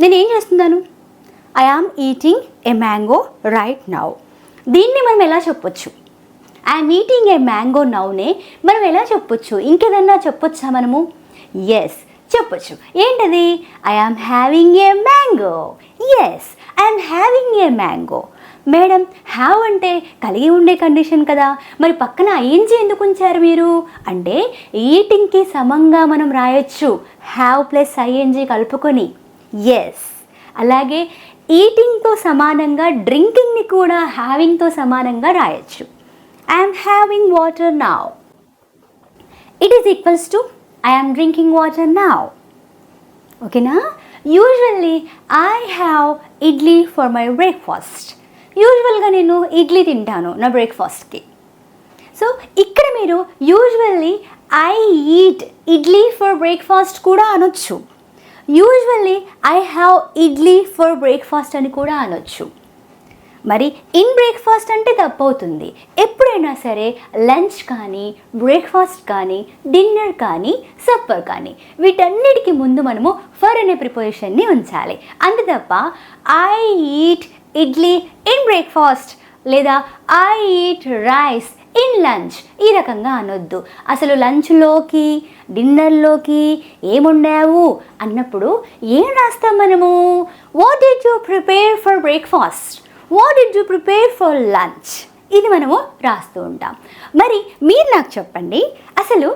నేను ఏం చేస్తున్నాను? I am eating a mango right now దీన్ని మనం ఎలా చెప్పొచ్చు? ఐఎమ్ ఈటింగ్ ఏ మ్యాంగో నౌనే మనం ఎలా చెప్పొచ్చు? ఇంకేదన్నా చెప్పొచ్చా మనము? ఎస్ చెప్పొచ్చు. ఏంటది? I am having a mango yes I'm having a mango madam have అంటే కలిగి ఉండే కండిషన్ కదా. మరి పక్కన ఐఎన్జీ ఎందుకు ఉంచారు మీరు? అంటే ఈటింగ్కి సమంగా మనం రాయొచ్చు. హ్యావ్ ప్లస్ ఐఎన్జీ కలుపుకొని. ఎస్ అలాగే ఈటింగ్తో సమానంగా డ్రింకింగ్ని కూడా హ్యావింగ్తో సమానంగా రాయొచ్చు. I'm having water now it is equals to I'm drinking water now ఓకేనా usually I have idli for my breakfast యూజువల్గా నేను ఇడ్లీ తింటాను నా బ్రేక్ఫాస్ట్కి సో ఇక్కడ మీరు usually I eat idli for breakfast కూడా అనొచ్చు. Usually I have idli for breakfast అని కూడా అనొచ్చు. మరి ఇన్ బ్రేక్ఫాస్ట్ అంటే తప్పవుతుంది. ఎప్పుడైనా సరే లంచ్ కానీ బ్రేక్ఫాస్ట్ కానీ డిన్నర్ కానీ సప్పర్ కానీ వీటన్నిటికీ ముందు మనము ఫర్ అనే ప్రిపోజిషన్ని ఉంచాలి. అంతే తప్ప I eat idli in breakfast లేదా I eat rice in lunch. ఈ రకంగా అనొద్దు. అసలు లంచ్లోకి డిన్నర్లోకి ఏముండావు? అన్నప్పుడు ఏం రాస్తాం మనము? What did you prepare for breakfast what did you prepare for lunch ఇది మనము రాస్తూ ఉంటాం. మరి మీరు నాకు చెప్పండి అసలు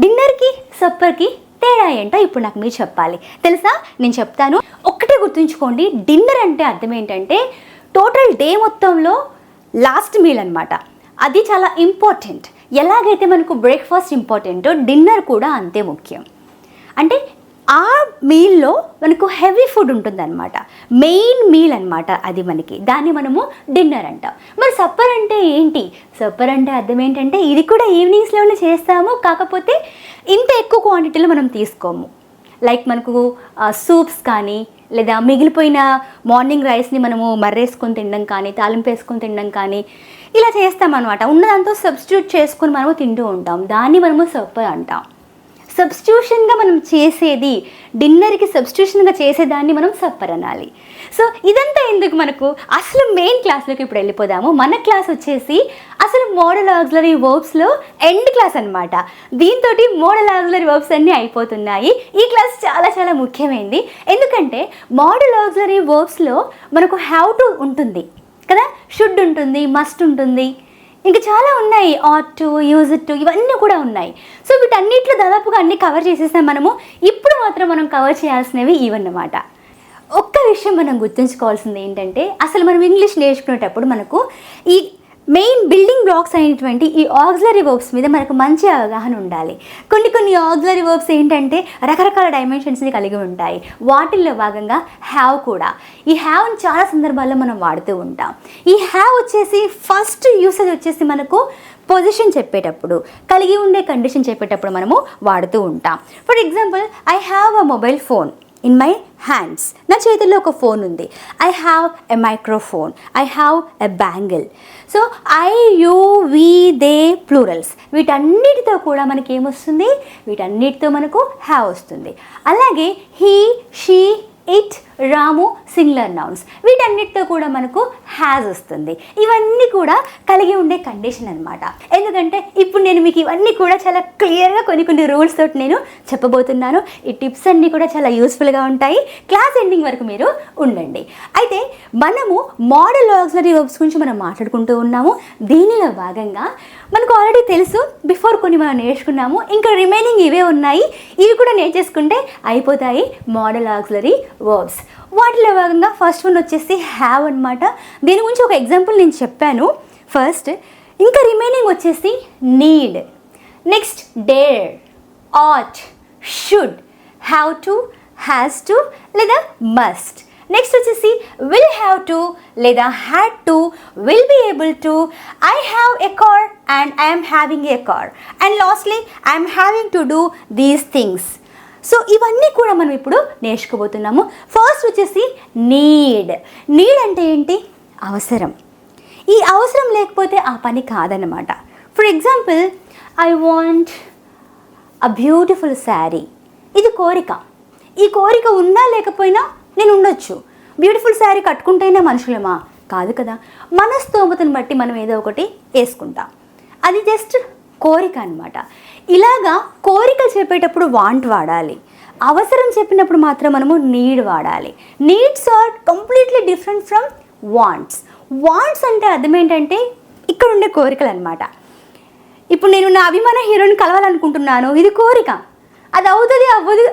డిన్నర్కి సప్పర్కి తేడా ఏంటో ఇప్పుడు నాకు మీరు చెప్పాలి. తెలుసా? నేను చెప్తాను. ఒక్కటే గుర్తుంచుకోండి డిన్నర్ అంటే అర్థం ఏంటంటే టోటల్ డే మొత్తంలో లాస్ట్ మీల్ అనమాట అది చాలా ఇంపార్టెంట్ ఎలాగైతే మనకు బ్రేక్ఫాస్ట్ ఇంపార్టెంటో డిన్నర్ కూడా అంతే ముఖ్యం. అంటే ఆ మీల్లో మనకు హెవీ ఫుడ్ ఉంటుందన్నమాట. మెయిన్ మీల్ అనమాట అది మనకి. దాన్ని మనము డిన్నర్ అంటాం. మరి సప్పర్ అంటే ఏంటి? సప్పర్ అంటే అర్థం ఏంటంటే ఇది కూడా ఈవినింగ్స్లోనే చేస్తాము కాకపోతే ఇంత ఎక్కువ క్వాంటిటీలో మనం తీసుకోము. లైక్ మనకు సూప్స్ కానీ లేదా మిగిలిపోయిన మార్నింగ్ రైస్ని మనము మర్రేసుకొని తినడం కానీ తాలింపు వేసుకొని తినడం కానీ ఇలా చేస్తామన్నమాట. ఉన్నదంతా సబ్స్టిట్యూట్ చేసుకొని మనము తింటూ ఉంటాం. దాన్ని మనము సప్పర్ అంటాం. సబ్స్టిట్యూషన్గా మనం చేసేది డిన్నర్కి సబ్స్టిట్యూషన్గా చేసేదాన్ని మనం సప్పర్ అనాలి. సో ఇదంతా ఎందుకు మనకు? అసలు మెయిన్ క్లాస్లోకి ఇప్పుడు వెళ్ళిపోదాము. మన క్లాస్ వచ్చేసి అసలు మోడల్ ఆక్సిలరీ వర్బ్స్లో ఎండ్ క్లాస్ అనమాట దీంతో మోడల్ ఆక్సిలరీ వర్బ్స్ అన్నీ అయిపోతున్నాయి. ఈ క్లాస్ చాలా చాలా ముఖ్యమైనది ఎందుకంటే మోడల్ ఆక్సిలరీ వర్బ్స్లో మనకు హ్యావ్ టు ఉంటుంది. షుడ్ ఉంటుంది మస్ట్ ఉంటుంది. ఇంకా చాలా ఉన్నాయి ఆట్ టు యూజ్ టు ఇవన్నీ కూడా ఉన్నాయి. సో వీటన్నిటిలో దాదాపుగా అన్ని కవర్ చేసేసాం మనము. ఇప్పుడు మాత్రం మనం కవర్ చేయాల్సినవి ఇవన్నమాట ఒక్క విషయం మనం గుర్తుంచుకోవాల్సింది ఏంటంటే అసలు మనం ఇంగ్లీష్ నేర్చుకునేటప్పుడు మనకు ఈ మెయిన్ బిల్డింగ్ బ్లాక్స్ అయినటువంటి ఈ ఆక్సిలరీ వర్బ్స్ మీద మనకు మంచి అవగాహన ఉండాలి. కొన్ని కొన్ని ఆక్సిలరీ వర్బ్స్ ఏంటంటే రకరకాల డైమెన్షన్స్ని కలిగి ఉంటాయి. వాటిల్లో భాగంగా హ్యావ్ కూడా. ఈ హ్యావ్ని చాలా సందర్భాల్లో మనం వాడుతూ ఉంటాం. ఈ హ్యావ్ వచ్చేసి ఫస్ట్ యూసేజ్ వచ్చేసి మనకు పొజిషన్ చెప్పేటప్పుడు కలిగి ఉండే కండిషన్ చెప్పేటప్పుడు మనము వాడుతూ ఉంటాం. For example I have a mobile phone in my hands నా చేతుల్లో ఒక ఫోన్ ఉంది. I have a microphone I have a bangle so I you we they plurals వీటన్నిటితో కూడా మనకి ఏమొస్తుంది? వీటన్నిటితో మనకు హ్యావ్ వస్తుంది. అలాగే he she it Ramu singular nouns వీటన్నిటితో కూడా మనకు హ్యాజ్ వస్తుంది. ఇవన్నీ కూడా కలిగి ఉండే కండిషన్ అనమాట ఎందుకంటే ఇప్పుడు నేను మీకు ఇవన్నీ కూడా చాలా క్లియర్గా కొన్ని కొన్ని రూల్స్ తోటి నేను చెప్పబోతున్నాను. ఈ టిప్స్ అన్నీ కూడా చాలా యూస్ఫుల్గా ఉంటాయి. క్లాస్ ఎండింగ్ వరకు మీరు ఉండండి. అయితే మనము మోడల్ ఆక్సిలరీ వర్బ్స్ గురించి మనం మాట్లాడుకుంటూ ఉన్నాము. దీనిలో భాగంగా మనకు ఆల్రెడీ తెలుసు బిఫోర్ కొన్ని మనం నేర్చుకున్నాము ఇంకా రిమైనింగ్ ఇవే ఉన్నాయి. ఇవి కూడా నేర్చేసుకుంటే అయిపోతాయి మోడల్ ఆక్సిలరీ వర్బ్స్ వాటిలో భాగంగా ఫస్ట్ వన్ వచ్చేసి హ్యావ్ అన్నమాట. దీని గురించి ఒక ఎగ్జాంపుల్ నేను చెప్పాను. ఫస్ట్ ఇంకా రిమైనింగ్ వచ్చేసి need next dare ought should have to has to లేదా మస్ట్ నెక్స్ట్ వచ్చేసి విల్ హ్యావ్ టు లేదా had to will be able to I have a car and I'm having a car and lastly I'm having to do these things so ఇవన్నీ కూడా మనం ఇప్పుడు నేర్చుకోబోతున్నాము. First వచ్చేసి need. Need అంటే ఏంటి? అవసరం. ఈ అవసరం లేకపోతే ఆ పని కాదనమాట for example I want a beautiful sari ఇది కోరిక. ఈ కోరిక ఉన్నా లేకపోయినా నేను ఉండొచ్చు. బ్యూటిఫుల్ శారీ కట్టుకుంటేనే మనుషులమా? కాదు కదా. మన స్తోమతను బట్టి మనం ఏదో ఒకటి వేసుకుంటాం. అది జస్ట్ కోరిక అనమాట ఇలాగా కోరికలు చెప్పేటప్పుడు వాంట్ వాడాలి. అవసరం చెప్పినప్పుడు మాత్రం మనము నీడ్ వాడాలి. Needs are completely different from wants wants అంటే అర్థం ఏంటంటే ఇక్కడ ఉండే కోరికలు అనమాట ఇప్పుడు నేను నా అభిమాన హీరోని కలవాలనుకుంటున్నాను. ఇది కోరిక. అది అవుతుంది అవ్వదు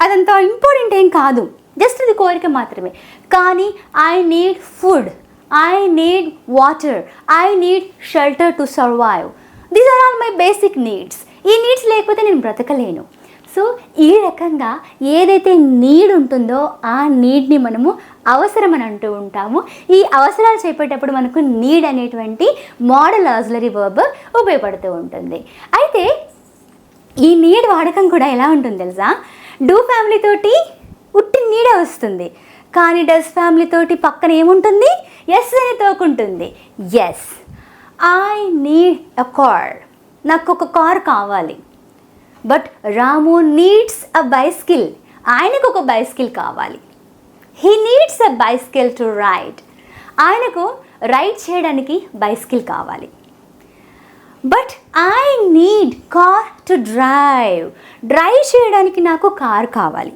అదంత ఇంపార్టెంట్ ఏం కాదు. జస్ట్ ఇది కోరిక మాత్రమే. కానీ I need food I need water I need shelter to survive these are all my basic needs ఈ నీడ్స్ లేకపోతే నేను బ్రతకలేను. సో ఈ రకంగా ఏదైతే నీడ్ ఉంటుందో ఆ నీడ్ని మనము అవసరం అని అంటూ ఉంటాము. ఈ అవసరాలు చేపేటప్పుడు మనకు నీడ్ అనేటువంటి మోడల్ ఆజులరీ వర్బ్ ఉపయోగపడుతూ ఉంటుంది. అయితే ఈ నీడ్ వాడకం కూడా ఎలా ఉంటుంది తెలుసా? డూ ఫ్యామిలీ తోటి ఉట్టి నీడే వస్తుంది. కానీ డస్ ఫ్యామిలీ తోటి పక్కన ఏముంటుంది? ఎస్ అని తోకుంటుంది. S. I need a car. నాకు ఒక కార్ కావాలి. But Ramu needs a bicycle. ఆయనకు ఒక బైస్కిల్ కావాలి. He needs a bicycle to ride. ఆయనకు రైడ్ చేయడానికి బైస్కిల్ కావాలి. But I need car to drive. Drive చేయడానికి నాకు కార్ కావాలి.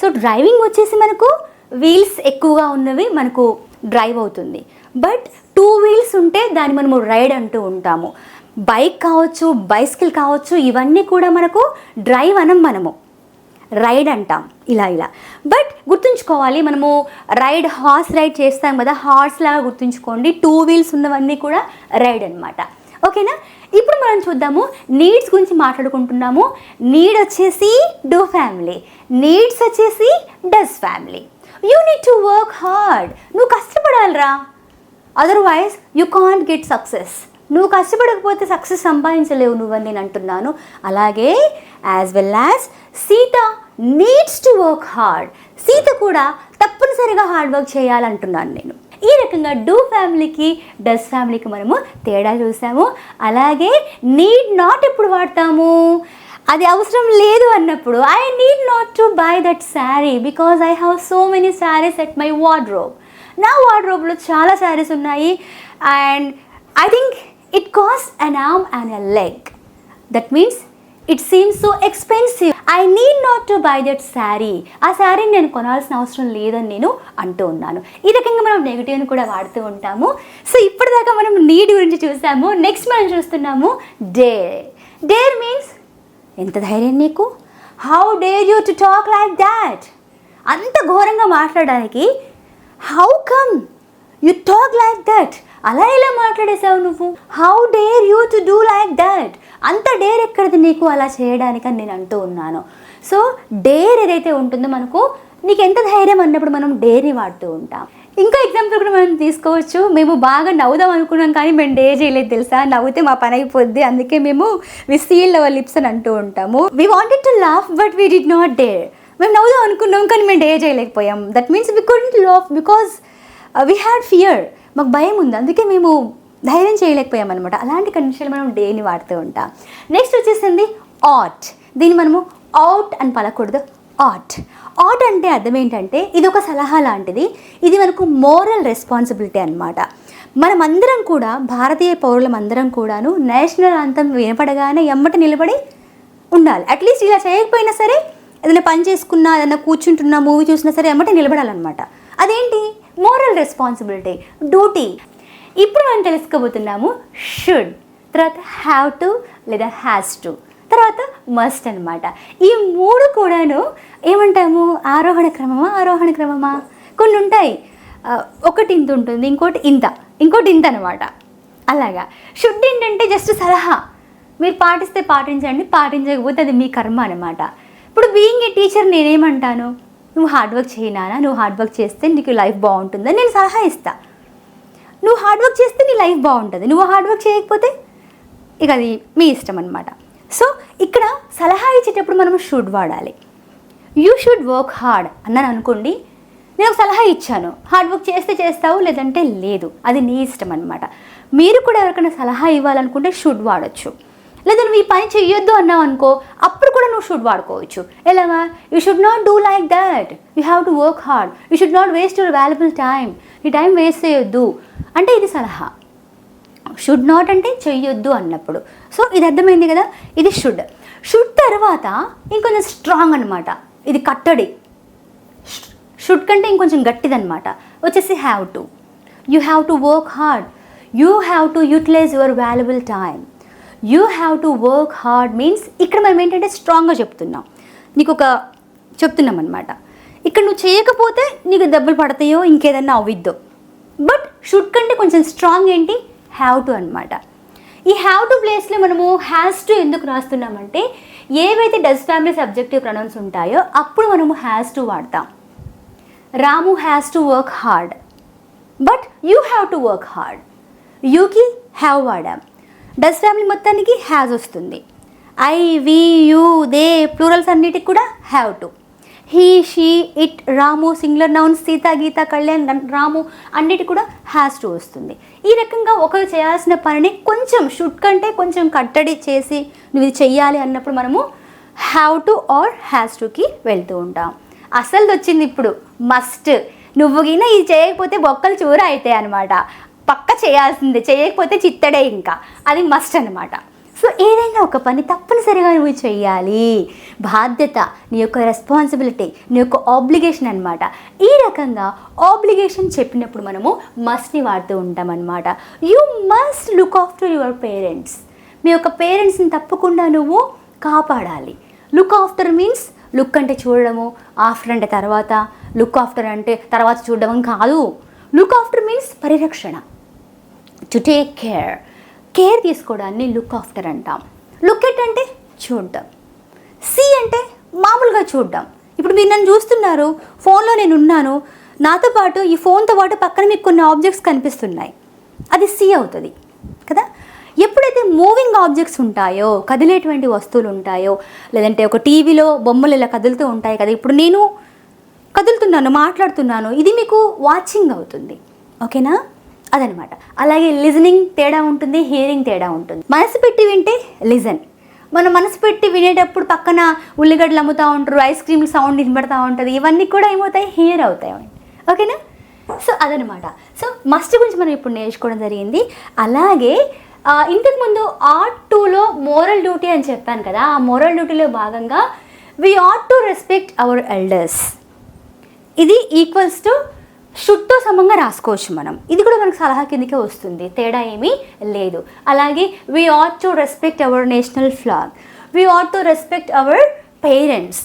సో డ్రైవింగ్ వచ్చేసి మనకు వీల్స్ ఎక్కువగా ఉన్నవి మనకు డ్రైవ్ అవుతుంది. బట్ టూ వీల్స్ ఉంటే దాన్ని మనము రైడ్ అంటూ ఉంటాము. బైక్ కావచ్చు బైసికల్ కావచ్చు ఇవన్నీ కూడా మనకు డ్రైవ్ అనం మనము. రైడ్ అంటాం. ఇలా ఇలా. బట్ గుర్తుంచుకోవాలి మనము రైడ్ హార్స్ రైడ్ చేస్తాం కదా హార్స్ లాగా గుర్తుంచుకోండి. టూ వీల్స్ ఉన్నవన్నీ కూడా రైడ్ అనమాట ఓకేనా? ఇప్పుడు మనం చూద్దాము నీడ్స్ గురించి మాట్లాడుకుంటున్నాము. నీడ్ వచ్చేసి డూ ఫ్యామిలీ. నీడ్స్ వచ్చేసి does family. You need to work hard. నువ్వు కష్టపడాలిరా. Otherwise you can't get success నువ్వు కష్టపడకపోతే సక్సెస్ సంపాదించలేవు నువ్వని నేను అంటున్నాను. అలాగే as well as Sita needs to work hard Sita కూడా తప్పనిసరిగా హార్డ్ వర్క్ చేయాలంటున్నాను నేను. ఈ రకంగా డూ ఫ్యామిలీకి డస్ ఫ్యామిలీకి మనము తేడా చూసాము. అలాగే నీడ్ నాట్ ఎప్పుడు వాడతాము? అది అవసరం లేదు అన్నప్పుడు I need not to buy that sari because I have so many saris at my wardrobe నా వార్డ్రోబ్లో చాలా శారీస్ ఉన్నాయి. And I think it cost an arm and a leg that means it seems so expensive I need not to buy that sari ఆ శారీని నేను కొనాల్సిన అవసరం లేదని నేను అంటూ ఉన్నాను. ఈ రకంగా మనం నెగిటివ్ని కూడా వాడుతూ ఉంటాము. సో ఇప్పటిదాకా మనం నీడ్ గురించి చూసాము. నెక్స్ట్ మనం చూస్తున్నాము డేర్ డేర్ మీన్స్ ఎంత ధైర్యం నీకు? How dare you to talk like that అంత ఘోరంగా మాట్లాడడానికి how come you talk like that అలా ఎలా మాట్లాడేశావు నువ్వు? How dare you to do like that అంత డేర్ ఎక్కడిది నీకు అలా చేయడానికి అని నేను అంటూ ఉన్నాను. సో డేర్ ఏదైతే ఉంటుందో మనకు నీకు ఎంత ధైర్యం అన్నప్పుడు మనం డేర్ని వాడుతూ ఉంటాం. ఇంకా ఎగ్జాంపుల్ కూడా మనం తీసుకోవచ్చు. మేము బాగా నవ్వుదాం అనుకున్నాం కానీ మేము డే చేయలేదు తెలుసా? నవ్వుతే మా పని అయిపోద్ది. అందుకే మేము వి సీల్ అవర్ లిప్స్ అని అంటూ ఉంటాము. We wanted to laugh but we did not dare మేము నవ్వుదాం అనుకున్నాం కానీ మేము డే చేయలేకపోయాం. That means we couldn't laugh because we had fear మాకు భయం ఉంది. అందుకే మేము ధైర్యం చేయలేకపోయామన్నమాట. అలాంటి కండిషన్లు మనం డేని వాడుతూ ఉంటాం. నెక్స్ట్ వచ్చేసింది ఆట్ దీన్ని మనము అవుట్ అని పలకూడదు. ఆట్ ఆట్ అంటే అర్థం ఏంటంటే ఇది ఒక సలహా లాంటిది. ఇది మనకు మోరల్ రెస్పాన్సిబిలిటీ అనమాట మనమందరం కూడా భారతీయ పౌరులమందరం కూడాను నేషనల్ అంతం వినపడగానే ఎమ్మట నిలబడి ఉండాలి. అట్లీస్ట్ ఇలా చేయకపోయినా సరే ఏదైనా పని చేసుకున్నా ఏదైనా కూర్చుంటున్నా మూవీ చూసినా సరే ఎమ్మట నిలబడాలన్నమాట. అదేంటి? మోరల్ రెస్పాన్సిబిలిటీ డ్యూటీ ఇప్పుడు మనం తెలుసుకోబోతున్నాము షుడ్ తర్వాత హ్యావ్ టు లేదా హ్యాస్ టు తర్వాత మస్ట్ అనమాట ఈ మూడు కూడాను ఏమంటాము? ఆరోహణ క్రమమా? ఆరోహణ క్రమమా? కొన్ని ఉంటాయి. ఒకటి ఇంత ఉంటుంది ఇంకోటి ఇంత ఇంకోటి ఇంత అనమాట అలాగా. షుడ్ ఏంటంటే జస్ట్ సలహా. మీరు పాటిస్తే పాటించండి పాటించకపోతే అది మీ కర్మ అనమాట ఇప్పుడు బీయింగ్ ఏ టీచర్ నేనేమంటాను? నువ్వు హార్డ్ వర్క్ చేయనా నువ్వు హార్డ్ వర్క్ చేస్తే నీకు లైఫ్ బాగుంటుందని నేను సలహా ఇస్తా. నువ్వు హార్డ్ వర్క్ చేస్తే నీ లైఫ్ బాగుంటుంది. నువ్వు హార్డ్ వర్క్ చేయకపోతే ఇక అది మీ ఇష్టం అనమాట సో ఇక్కడ సలహా ఇచ్చేటప్పుడు మనం షుడ్ వాడాలి. యూ షుడ్ వర్క్ హార్డ్ అన్నాను అనుకోండి నేను ఒక సలహా ఇచ్చాను. హార్డ్ వర్క్ చేస్తే చేస్తావు లేదంటే లేదు. అది నీ ఇష్టం అనమాట మీరు కూడా ఎవరికైనా సలహా ఇవ్వాలనుకుంటే షుడ్ వాడచ్చు. లేదా నువ్వు ఈ పని చెయ్యొద్దు అన్నావు అనుకో అప్పుడు కూడా నువ్వు షుడ్ వాడుకోవచ్చు. ఎలాగా you should not do like that you have to work hard you should not waste your valuable time ఈ టైం వేస్ట్ చేయొద్దు. అంటే ఇది సలహా. షుడ్ నాట్ అంటే చెయ్యొద్దు అన్నప్పుడు. సో ఇది అర్థమైంది కదా? ఇది షుడ్ షుడ్ తర్వాత ఇంకొంచెం స్ట్రాంగ్ అనమాట ఇది కట్టడి. షుడ్ కంటే ఇంకొంచెం గట్టిదనమాట వచ్చేసి have to you have to work hard you have to utilize your valuable time you have to work hard means ఇక్కడ మనం ఏంటంటే స్ట్రాంగ్గా చెప్తున్నాం. నీకు ఒక చెప్తున్నాం అనమాట ఇక్కడ నువ్వు చేయకపోతే నీకు దెబ్బలు పడతాయో ఇంకేదన్నా అవ్విద్దో. బట్ షుడ్ కంటే కొంచెం స్ట్రాంగ్ ఏంటి? హ్యావ్ టు అనమాట ఈ హ్యావ్ టు ప్లేస్లో మనము హ్యాస్ టు ఎందుకు రాస్తున్నామంటే ఏవైతే డస్ ఫ్యామిలీ సబ్జెక్టివ్ ప్రొనౌన్స్ ఉంటాయో అప్పుడు మనము హ్యాస్ టు వాడతాం. Ramu has to work hard. But you have to work hard. యూకి have వాడాం. డస్ ఫ్యామిలీ మొత్తానికి హ్యాజ్ వస్తుంది. I we you they plurals అన్నిటికి కూడా have to. He she it Ramu singular noun Sita Gita Kalyan Ramu అన్నిటి కూడా has to వస్తుంది. ఈ రకంగా ఒకరు చేయాల్సిన పనిని కొంచెం షుడ్ కంటే కొంచెం కట్టడి చేసి నువ్వు ఇది చెయ్యాలి అన్నప్పుడు మనము హ్యావ్ టు ఆర్ హ్యాస్ టుకి వెళ్తూ ఉంటాం. అసలు వచ్చింది ఇప్పుడు మస్ట్. నువ్వు గిన ఇది చేయకపోతే బొక్కలు చూర అవుతాయి అనమాట పక్క చేయాల్సిందే చేయకపోతే చిత్తడే ఇంకా. అది మస్ట్ అనమాట సో ఏదైనా ఒక పని తప్పనిసరిగా నువ్వు చేయాలి. బాధ్యత నీ యొక్క రెస్పాన్సిబిలిటీ నీ యొక్క ఆబ్లిగేషన్ అనమాట ఈ రకంగా ఆబ్లిగేషన్ చెప్పినప్పుడు మనము మస్ట్ని వాడుతూ ఉంటాం అనమాట you must look after your parents మీ యొక్క పేరెంట్స్ని తప్పకుండా నువ్వు కాపాడాలి. లుక్ ఆఫ్టర్ మీన్స్ లుక్ అంటే చూడడము ఆఫ్టర్ అంటే తర్వాత లుక్ ఆఫ్టర్ అంటే తర్వాత చూడడం కాదు. లుక్ ఆఫ్టర్ మీన్స్ పరిరక్షణ. టు టేక్ కేర్ కేర్ తీసుకోవడాన్ని లుక్ ఆఫ్టర్ అంటాం. లుక్ ఎట్ అంటే చూడడం. సి అంటే మామూలుగా చూడడం. ఇప్పుడు మీరు నన్ను చూస్తున్నారు ఫోన్లో నేను ఉన్నాను నాతో పాటు ఈ ఫోన్తో పాటు పక్కన మీకు కొన్ని ఆబ్జెక్ట్స్ కనిపిస్తున్నాయి. అది సి అవుతుంది కదా? ఎప్పుడైతే మూవింగ్ ఆబ్జెక్ట్స్ ఉంటాయో కదిలేటువంటి వస్తువులు ఉంటాయో లేదంటే ఒక టీవీలో బొమ్మలు ఇలా కదులుతూ ఉంటాయి కదా ఇప్పుడు నేను కదులుతున్నాను మాట్లాడుతున్నాను ఇది మీకు వాచింగ్ అవుతుంది. ఓకేనా అదనమాట. అలాగే లిజనింగ్ తేడా ఉంటుంది హియరింగ్ తేడా ఉంటుంది. మనసు పెట్టి వింటే లిజన్. మనం మనసు పెట్టి వినేటప్పుడు పక్కన ఉల్లిగడ్డలు అమ్ముతూ ఉంటారు ఐస్ క్రీమ్ సౌండ్ వినబడతా ఉంటుంది ఇవన్నీ కూడా ఏమవుతాయి? హియర్ అవుతాయి. ఓకేనా? సో అదనమాట. సో మస్ట్ గురించి మనం ఇప్పుడు నేర్చుకోవడం జరిగింది. అలాగే ఇంతకుముందు ఆర్ట్ టూలో మోరల్ డ్యూటీ అని చెప్పాను కదా ఆ మోరల్ డ్యూటీలో భాగంగా we ought to respect our elders ఇది ఈక్వల్స్ టు షుడ్తో సమంగా రాసుకోవచ్చు మనం. ఇది కూడా మనకు సలహా కిందకే వస్తుంది. తేడా ఏమీ లేదు. అలాగే we ought to respect our national flag we ought to respect our parents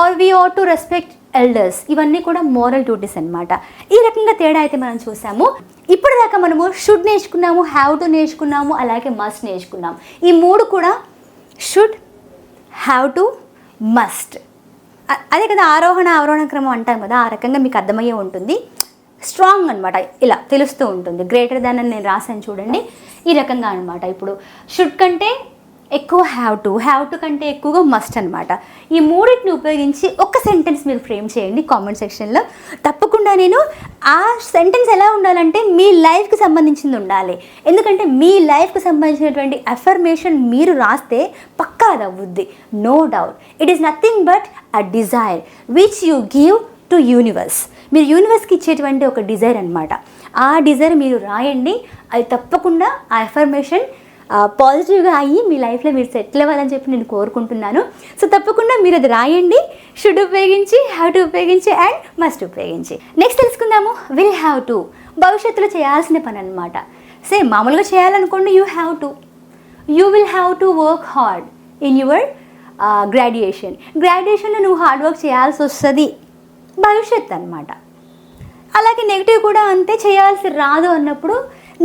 or we ought to respect elders ఇవన్నీ కూడా మోరల్ డ్యూటీస్ అనమాట ఈ రకంగా తేడా అయితే మనం చూసాము. ఇప్పటిదాకా మనము షుడ్ నేర్చుకున్నాము హ్యావ్ టు నేర్చుకున్నాము అలాగే మస్ట్ నేర్చుకున్నాము ఈ మూడు కూడా షుడ్ హ్యావ్ టు మస్ట్ అదే కదా ఆరోహణ అవరోహణ క్రమం అంటాం కదా ఆ రకంగా మీకు అర్థమయ్యే ఉంటుంది. స్ట్రాంగ్ అనమాట ఇలా తెలుస్తూ ఉంటుంది. గ్రేటర్ దాన్ అని నేను రాశాను చూడండి. ఈ రకంగా అనమాట ఇప్పుడు షుడ్ కంటే ఎక్కువ హ్యావ్ టు హ్యావ్ టు కంటే ఎక్కువగా మస్ట్ అనమాట ఈ మూడింటిని ఉపయోగించి ఒక సెంటెన్స్ మీరు ఫ్రేమ్ చేయండి కామెంట్ సెక్షన్లో తప్పకుండా నేను ఆ సెంటెన్స్ ఎలా ఉండాలంటే మీ లైఫ్కి సంబంధించింది ఉండాలి. ఎందుకంటే మీ లైఫ్కి సంబంధించినటువంటి అఫర్మేషన్ మీరు రాస్తే పక్కా అది అవ్వుద్ది no doubt it is nothing but a desire which you give to universe మీరు యూనివర్స్కి ఇచ్చేటువంటి ఒక డిజైర్ అనమాట ఆ డిజైర్ మీరు రాయండి అది తప్పకుండా ఆ ఎఫర్మేషన్ పాజిటివ్గా అయ్యి మీ లైఫ్లో మీరు సెటిల్ అవ్వాలని చెప్పి నేను కోరుకుంటున్నాను. సో తప్పకుండా మీరు అది రాయండి షుడ్ ఉపయోగించి హ్యావ్ టు ఉపయోగించి అండ్ మస్ట్ ఉపయోగించి. నెక్స్ట్ తెలుసుకుందాము విల్ హ్యావ్ టు భవిష్యత్తులో చేయాల్సిన పని అనమాట సేమ్ మామూలుగా చేయాలనుకోండి you have to you will have to work hard in your graduation గ్రాడ్యుయేషన్లో నువ్వు హార్డ్ వర్క్ చేయాల్సి వస్తుంది. భవిష్యత్ అనమాట అలాగే నెగిటివ్ కూడా అంతే చేయాల్సి రాదు అన్నప్పుడు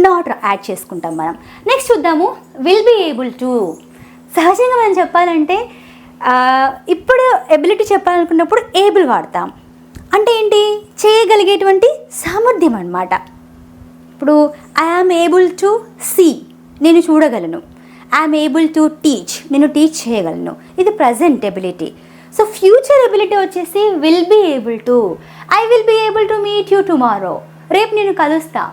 నాట్ యాడ్ చేసుకుంటాం మనం. నెక్స్ట్ చూద్దాము. విల్ బీ ఏబుల్ టు సహజంగా మనం చెప్పాలంటే ఇప్పుడు ఎబిలిటీ చెప్పాలనుకున్నప్పుడు ఏబుల్ వాడతాం. అంటే ఏంటి? చేయగలిగేటువంటి సామర్థ్యం అన్నమాట. ఇప్పుడు ఐఆమ్ ఏబుల్ టు సీ నేను చూడగలను. I am able to teach నేను టీచ్ చేయగలను. ఇది present ability so future ability వచ్చేసి will be able to I will be able to meet you tomorrow రేపు నేను కలుస్తా.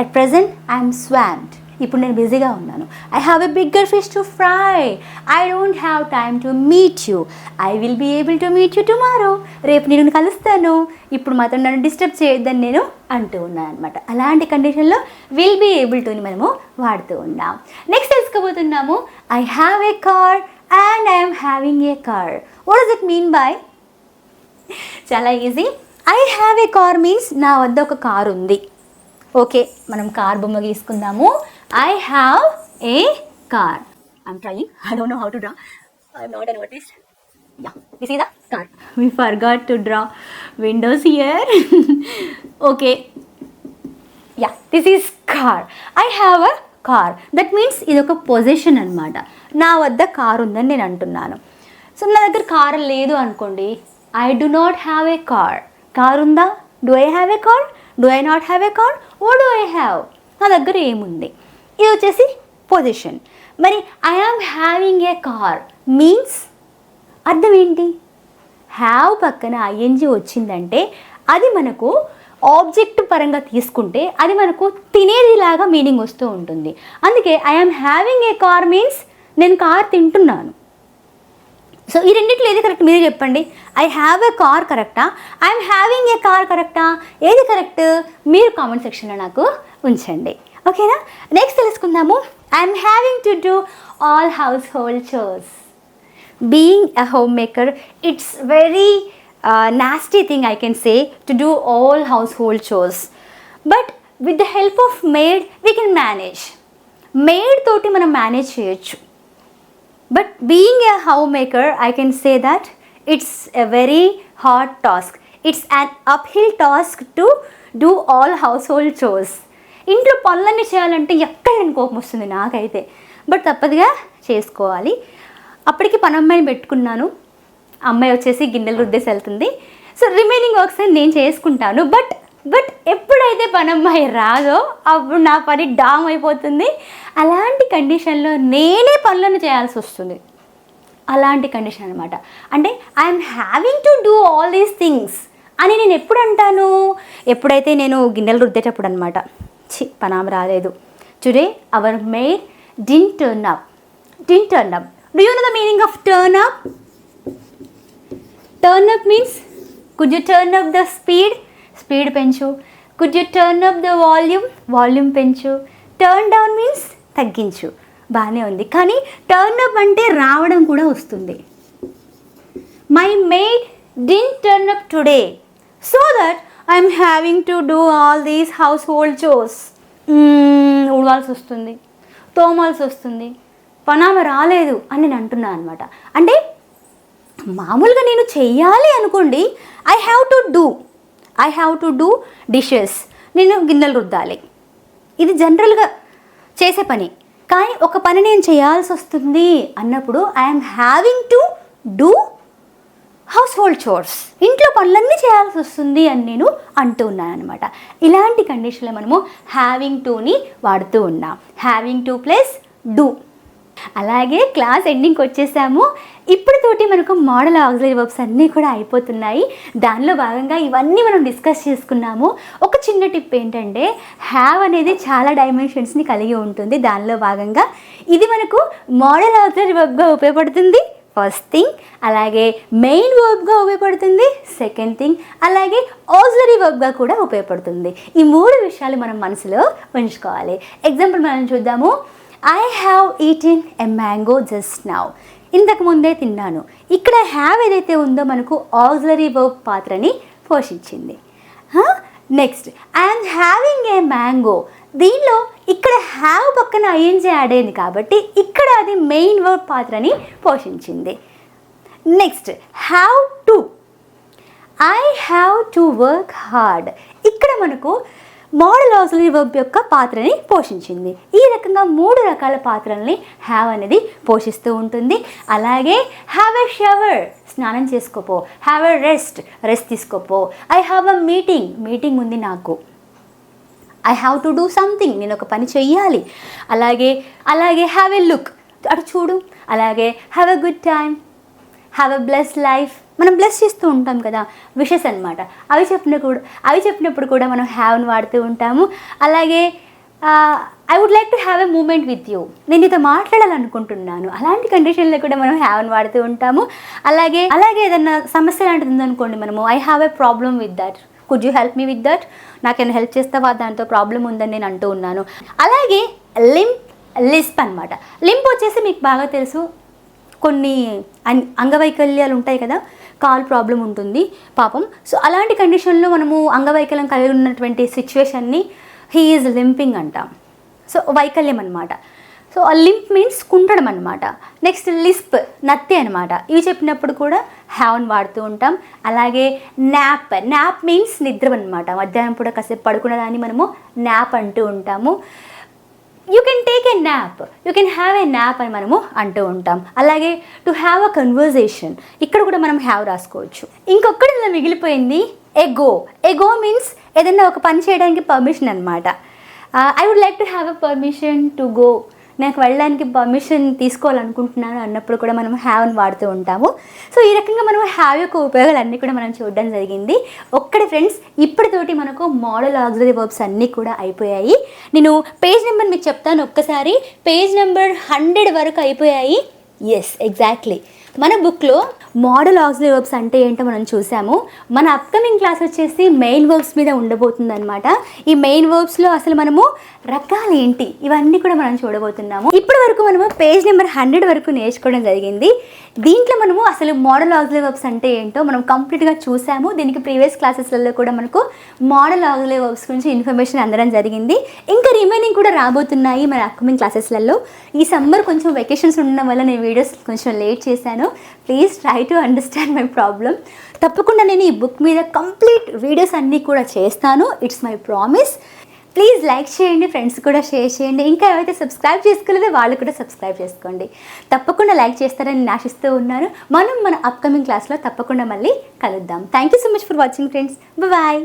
అట్ ప్రజెంట్ ఐఎమ్ స్వామ్డ్ ఇప్పుడు నేను బిజీగా ఉన్నాను. I have a bigger fish to fry I don't have time to meet you I will be able to meet you tomorrow రేపు నేను కలుస్తాను. ఇప్పుడు మాత్రం నన్ను డిస్టర్బ్ చేయొద్దని నేను అంటూ ఉన్నాను అనమాట అలాంటి కండిషన్లో విల్ బీ ఏబుల్ టుని మనము వాడుతూ ఉన్నాం. Next తెలుసుకోబోతున్నాము. I have a car and I'm having a car what does it mean by చాలా easy I have a car means నా వద్ద ఒక కార్ ఉంది. ఓకే మనం కార్ బొమ్మ గీసుకుందాము. I have a car I'm trying I don't know how to draw I'm not an artist yeah this car we forgot to draw windows here okay yeah this is car I have a car. That means ఇది ఒక position అనమాట నా వద్ద car ఉందని నేను అంటున్నాను. So నా దగ్గర కార్ లేదు అనుకోండి I do not have a car car ఉందా? Do I have a car do I not have a car oh do I have నా దగ్గర ఏముంది? ఇది వచ్చేసి పొజిషన్ మరి I having a car means అర్థం ఏంటి? హ్యావ్ పక్కన ఐఎన్జి వచ్చిందంటే అది మనకు ఆబ్జెక్ట్ పరంగా తీసుకుంటే అది మనకు తినేదిలాగా మీనింగ్ వస్తూ ఉంటుంది. అందుకే I'm having a car means నేను కార్ తింటున్నాను. సో ఈ రెండింటిలో ఏది కరెక్ట్ మీరే చెప్పండి. ఐ హ్యావ్ ఏ కార్ కరెక్టా ఐఎమ్ హ్యావింగ్ ఏ కార్ కరెక్టా ఏది కరెక్ట్ మీరు కామెంట్ సెక్షన్లో నాకు ఉంచండి. ఓకేనా నెక్స్ట్ తెలుసుకుందాము. I'm having to do all household chores being a homemaker it's very nasty thing i can say to do all household chores. But with the help of maid we can manage. Maid తోటి మనం manage చేయొచ్చు. But being a homemaker I can say that it's a very hard task it's an uphill task to do all household chores ఇంట్లో పనులన్నీ చేయాలంటే ఎక్కడ కోపం వస్తుంది నాకైతే. బట్ తప్పదుగా చేసుకోవాలి. అప్పటికి పనమ్మాయిని పెట్టుకున్నాను. అమ్మాయి వచ్చేసి గిన్నెలు రుద్దేసి వెళ్తుంది. సో రిమైనింగ్ వర్క్స్ నేను చేసుకుంటాను. బట్ బట్ ఎప్పుడైతే పనమ్మాయి రాదో అప్పుడు నా పని డామ్ అయిపోతుంది. అలాంటి కండిషన్లో నేనే పనులను చేయాల్సి వస్తుంది. అలాంటి కండిషన్ అనమాట అంటే I'm having to do all these things అని నేను ఎప్పుడు అంటాను? ఎప్పుడైతే నేను గిన్నెలు రుద్దేటప్పుడు అనమాట చి పనామ రాలేదు. Today our maid didn't turn up didn't turn up do you know the meaning of turn up turn up means could you turn up the speed speed పెంచు could you turn up the volume volume పెంచు turn down means తగ్గించు. బాగానే ఉంది. కానీ turn up అంటే రావడం కూడా వస్తుంది. My maid didn't turn up today so that I'm having to do all these household chose ఉడవాల్సి వస్తుంది. తోమాల్సి వస్తుంది. పనామ రాలేదు అని నేను అంటున్నాను అనమాట అంటే మామూలుగా నేను చెయ్యాలి అనుకోండి I have to do I have to do dishes నేను గిన్నెలు రుద్దాలి. ఇది జనరల్గా చేసే పని. కానీ ఒక పని నేను చేయాల్సి వస్తుంది అన్నప్పుడు I'm having to do household chores ఇంట్లో పనులన్నీ చేయాల్సి వస్తుంది అని నేను అంటూ ఉన్నాను అనమాట ఇలాంటి కండిషన్లో మనము హ్యావింగ్ టూని వాడుతూ ఉన్నాం. హ్యావింగ్ టు ప్లస్ డూ అలాగే క్లాస్ ఎండింగ్కి వచ్చేసాము. ఇప్పటితోటి మనకు మోడల్ ఆక్సిలరీ వర్బ్స్ అన్నీ కూడా అయిపోతున్నాయి. దానిలో భాగంగా ఇవన్నీ మనం డిస్కస్ చేసుకున్నాము. ఒక చిన్న టిప్ ఏంటంటే హ్యావ్ అనేది చాలా డైమెన్షన్స్ని కలిగి ఉంటుంది. దానిలో భాగంగా ఇది మనకు మోడల్ ఆక్సిలరీ వర్బ్గా ఉపయోగపడుతుంది. ఫస్ట్ థింగ్ అలాగే మెయిన్ వర్బ్గా ఉపయోగపడుతుంది. సెకండ్ థింగ్ అలాగే ఆక్సిలరీ వర్బ్గా కూడా ఉపయోగపడుతుంది. ఈ మూడు విషయాలు మనం మనసులో ఉంచుకోవాలి. ఎగ్జాంపుల్ మనం చూద్దాము. I have eaten a mango just now ఇంతకు ముందే తిన్నాను. ఇక్కడ హ్యావ్ ఏదైతే ఉందో మనకు ఆక్సిలరీ వర్బ్ పాత్రని పోషించింది. Next I'm having a mango దీనిలో ఇక్కడ హ్యావ్ పక్కన ఐఎన్జే యాడ్ అయింది కాబట్టి ఇక్కడ అది మెయిన్ వర్బ్ పాత్రని పోషించింది. Next have to I have to work hard ఇక్కడ మనకు మోడల్ ఆక్సిలరీ వర్బ్ యొక్క పాత్రని పోషించింది. ఈ రకంగా మూడు రకాల పాత్రల్ని హ్యావ్ అనేది పోషిస్తూ ఉంటుంది. అలాగే హ్యావ్ ఎ షవర్ స్నానం చేసుకోపో. హ్యావ్ ఎ రెస్ట్ రెస్ట్ తీసుకోపో. I have a meeting meeting ఉంది నాకు. I have to do something నేను ఒక పని చెయ్యాలి. అలాగే అలాగే హ్యావ్ ఎ లుక్ అటు చూడు. అలాగే have a good time have a bless life మనం బ్లెస్ చేస్తూ ఉంటాం కదా విషెస్ అనమాట అవి చెప్పిన కూడా అవి చెప్పినప్పుడు కూడా మనం హ్యావ్ని వాడుతూ ఉంటాము. అలాగే I would like to have a moment with you నేను నీతో మాట్లాడాలనుకుంటున్నాను. అలాంటి కండిషన్లో కూడా మనం హ్యావ్ని వాడుతూ ఉంటాము. అలాగే అలాగే ఏదన్నా సమస్య లాంటిది ఉందనుకోండి మనము I have a problem with that could you help me with that నాకేమైనా హెల్ప్ చేస్తావా? దాంతో ప్రాబ్లం ఉందని నేను అంటూ ఉన్నాను. అలాగే లింప్ లిస్ప్ అనమాట లింప్ వచ్చేసి మీకు బాగా తెలుసు. కొన్ని అంగవైకల్యాలు ఉంటాయి కదా కాల్ ప్రాబ్లం ఉంటుంది పాపం. సో అలాంటి కండిషన్లో మనము అంగవైకల్యం కలిగి ఉన్నటువంటి సిచ్యువేషన్ని హీ ఈజ్ లింపింగ్ అంటాం. సో వైకల్యం అనమాట సో ఆ లింప్ మీన్స్ కుంటడం అనమాట నెక్స్ట్ లిస్ప్ నత్తి అనమాట ఇవి చెప్పినప్పుడు కూడా హ్యావన్ వాడుతూ ఉంటాం. అలాగే నాప్ నాప్ మీన్స్ నిద్ర అనమాట మధ్యాహ్నం పూట కాసేపు పడుకున్న దాన్ని మనము నాప్ అంటూ ఉంటాము. You can take a nap you can have a nap అని మనము అంటూ ఉంటాం. అలాగే టు హ్యావ్ అ కన్వర్జేషన్ ఇక్కడ కూడా మనం హ్యావ్ రాసుకోవచ్చు. ఇంకొకటి ఇలా మిగిలిపోయింది ఎగో ఎగో మీన్స్ ఏదైనా ఒక పని చేయడానికి పర్మిషన్ అనమాట I would like to have a permission to go నాకు వెళ్ళడానికి పర్మిషన్ తీసుకోవాలనుకుంటున్నాను అన్నప్పుడు కూడా మనం హ్యావ్ అని వాడుతూ ఉంటాము. సో ఈ రకంగా మనం హ్యావ్ యొక్క ఉపయోగాలు అన్నీ కూడా మనం చూడడం జరిగింది. ఒక్కటి ఫ్రెండ్స్ ఇప్పటితోటి మనకు మోడల్ ఆక్సిలరీ వర్బ్స్ అన్నీ కూడా అయిపోయాయి. నేను పేజ్ నెంబర్ మీకు చెప్తాను ఒక్కసారి. పేజ్ నెంబర్ హండ్రెడ్ వరకు అయిపోయాయి. ఎస్ ఎగ్జాక్ట్లీ మన బుక్లో మోడల్ ఆక్సిలరీ వర్బ్స్ అంటే ఏంటో మనం చూసాము. మన అప్కమింగ్ క్లాస్ వచ్చేసి మెయిన్ వర్బ్స్ మీద ఉండబోతుంది అనమాట ఈ మెయిన్ వర్బ్స్లో అసలు మనము రకాలు ఏంటి? ఇవన్నీ కూడా మనం చూడబోతున్నాము. ఇప్పటి వరకు మనము పేజ్ నెంబర్ హండ్రెడ్ వరకు నేర్చుకోవడం జరిగింది. దీంట్లో మనము అసలు మోడల్ ఆక్సిలరీ వర్బ్స్ అంటే ఏంటో మనం కంప్లీట్గా చూసాము. దీనికి ప్రీవియస్ క్లాసెస్లలో కూడా మనకు మోడల్ ఆక్సిలరీ వర్బ్స్ గురించి ఇన్ఫర్మేషన్ అందడం జరిగింది. ఇంకా రిమైనింగ్ కూడా రాబోతున్నాయి మన అప్కమింగ్ క్లాసెస్లలో. ఈ సమ్మర్ కొంచెం వెకేషన్స్ ఉండడం వల్ల నేను వీడియోస్ కొంచెం లేట్ చేశాను. Please try to understand my problem తప్పకుండా నేను ఈ బుక్ మీద కంప్లీట్ వీడియోస్ అన్నీ కూడా చేస్తాను. It's my promise please like చేయండి ఫ్రెండ్స్ కూడా షేర్ చేయండి. ఇంకా ఎవరైతే సబ్స్క్రైబ్ చేసుకోలేదో వాళ్ళు కూడా సబ్స్క్రైబ్ చేసుకోండి. తప్పకుండా లైక్ చేస్తారని నేను ఆశిస్తూ ఉన్నాను. మనం మన అప్కమింగ్ క్లాస్లో తప్పకుండా మళ్ళీ కలుద్దాం. Thank you so much for watching friends bye